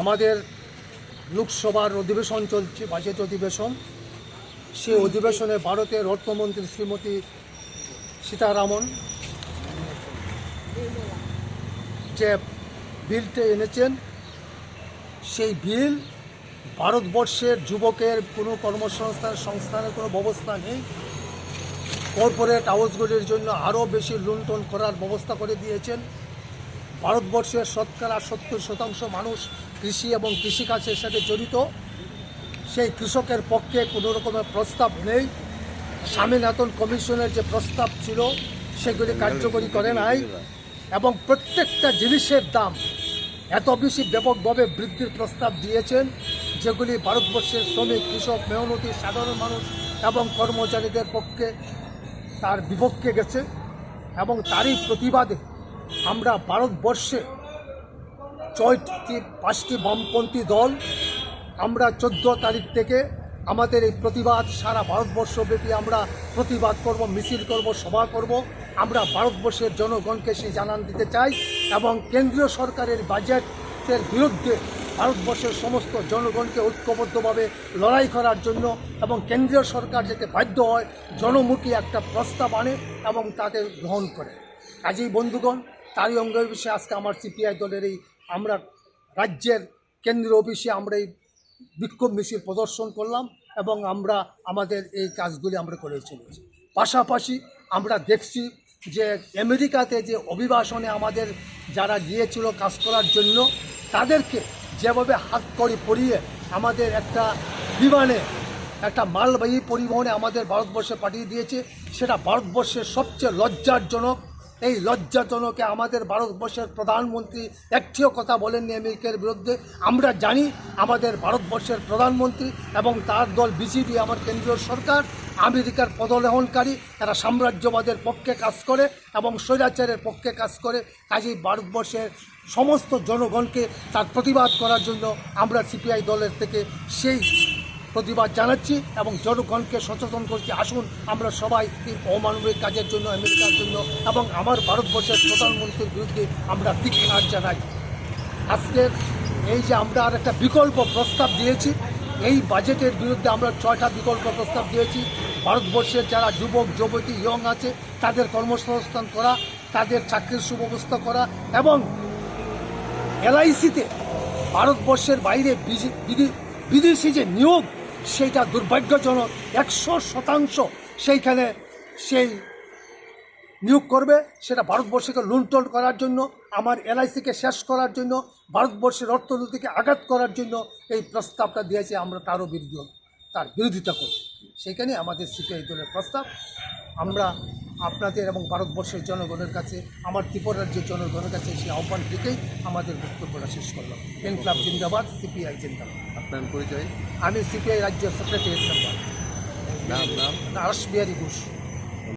আমাদের লোকসভার অধিবেশন চলছে, বাজেট অধিবেশন। সেই অধিবেশনে ভারতের অর্থমন্ত্রী শ্রীমতী সীতারামন যে বিলটা এনেছেন, সেই বিল ভারতবর্ষের যুবকের কোনো কর্মসংস্থান, সংস্থানের কোনো ব্যবস্থা নেই। কর্পোরেট হাউসগুলির জন্য আরও বেশি লুণ্ঠন করার ব্যবস্থা করে দিয়েছেন। ভারতবর্ষের শতকরা সত্তর শতাংশ মানুষ কৃষি এবং কৃষিকাজের সাথে জড়িত। সেই কৃষকের পক্ষে কোনো রকমের প্রস্তাব নেই। স্বামীনাথন কমিশনের যে প্রস্তাব ছিল, সেগুলি কার্যকরী করে নাই এবং প্রত্যেকটা জিনিসের দাম এত বেশি ব্যাপকভাবে বৃদ্ধির প্রস্তাব দিয়েছেন, যেগুলি ভারতবর্ষের শ্রমিক, কৃষক, মেহনতি, সাধারণ মানুষ এবং কর্মচারীদের পক্ষে তার বিপক্ষে গেছে এবং তারই প্রতিবাদে আমরা ভারতবর্ষে ছয়টি পাঁচটি বামপন্থী দল। আমরা চোদ্দ তারিখ থেকে আমাদের এই প্রতিবাদ, সারা ভারতবর্ষব্যাপী আমরা প্রতিবাদ করব, মিছিল করব, সভা করব। আমরা ভারতবর্ষের জনগণকে সেই জানান দিতে চাই এবং কেন্দ্রীয় সরকারের বাজেটের বিরুদ্ধে ভারতবর্ষের সমস্ত জনগণকে ঐক্যবদ্ধভাবে লড়াই করার জন্য এবং কেন্দ্রীয় সরকার যাতে বাধ্য হয়, জনমুখী একটা প্রস্তাব আনে এবং তাদের গ্রহণ করে। কাজেই বন্ধুগণ তারই অঙ্গ বিষয়ে আজকে আমার সিপিআই দলের এই আমরা রাজ্যের কেন্দ্রীয় অফিসে আমরা এই বিক্ষোভ মিছিল প্রদর্শন করলাম এবং আমরা আমাদের এই কাজগুলি আমরা করে চলেছি। পাশাপাশি আমরা দেখছি যে আমেরিকাতে যে অভিবাসনে আমাদের যারা গিয়েছিল কাজ করার জন্য, তাদেরকে যেভাবে হাত করে পরিয়ে আমাদের একটা বিমানে, একটা মালবাহী পরিবহনে আমাদের ভারতবর্ষে পাঠিয়ে দিয়েছে, সেটা ভারতবর্ষের সবচেয়ে লজ্জারজনক এই লজ্জাজনকে আমাদের ভারতবর্ষের প্রধানমন্ত্রী একটিও কথা বলেননি আমেরিকার বিরুদ্ধে। আমরা জানি আমাদের ভারতবর্ষের প্রধানমন্ত্রী এবং তার দল বিজেপি, আমার কেন্দ্রীয় সরকার, আমেরিকার পদলেহনকারী এরা সাম্রাজ্যবাদের পক্ষে কাজ করে এবং স্বৈরাচারের পক্ষে কাজ করে। কাজেই ভারতবর্ষের সমস্ত জনগণকে তার প্রতিবাদ করার জন্য আমরা সিপিআই দলের থেকে সেই প্রতিবাদ জানাচ্ছি এবং জনগণকে সচেতন করছি। আসুন, আমরা সবাই এই অমানবিক কাজের জন্য, আমেরিকার জন্য এবং আমার ভারতবর্ষের প্রধানমন্ত্রীর বিরুদ্ধে আমরা ধিক্ষার জানাই। আজকের এই যে আমরা আর একটা বিকল্প প্রস্তাব দিয়েছি, এই বাজেটের বিরুদ্ধে আমরা ছয়টা বিকল্প প্রস্তাব দিয়েছি। ভারতবর্ষের যারা যুবক, যুবতী, ইয়ং আছে, তাদের কর্মসংস্থান করা, তাদের চাকরির সুব্যবস্থা করা এবং এলআইসিতে ভারতবর্ষের বাইরে বিদেশি যে নিয়োগ সেইটা দুর্ভাগ্যজনক একশো শতাংশ সেইখানে সেই নিয়োগ করবে। সেটা ভারতবর্ষকে লুণ্ঠন করার জন্য, আমার এলআইসিকে শেষ করার জন্য, ভারতবর্ষের অর্থনীতিকে আঘাত করার জন্য এই প্রস্তাবটা দিয়েছে আমরা তারও বিরুদ্ধে তার বিরোধিতা করি সেইখানে আমাদের সিপিআই দলের প্রস্তাব। আমরা আপনাদের এবং ভারতবর্ষের জনগণের কাছে আমার ত্রিপুরা রাজ্যের জনগণের কাছে সেই আহ্বান থেকেই আমাদের বক্তব্যটা শেষ করলাম। পেন ক্লাব জিন্দাবাদ সিপিআই জিন্দাবাদ। আপনার পরিচয়? আমি সিপিআই রাজ্য সেক্রেটারি নাম নাম? আরস বিহারী ঘোষ।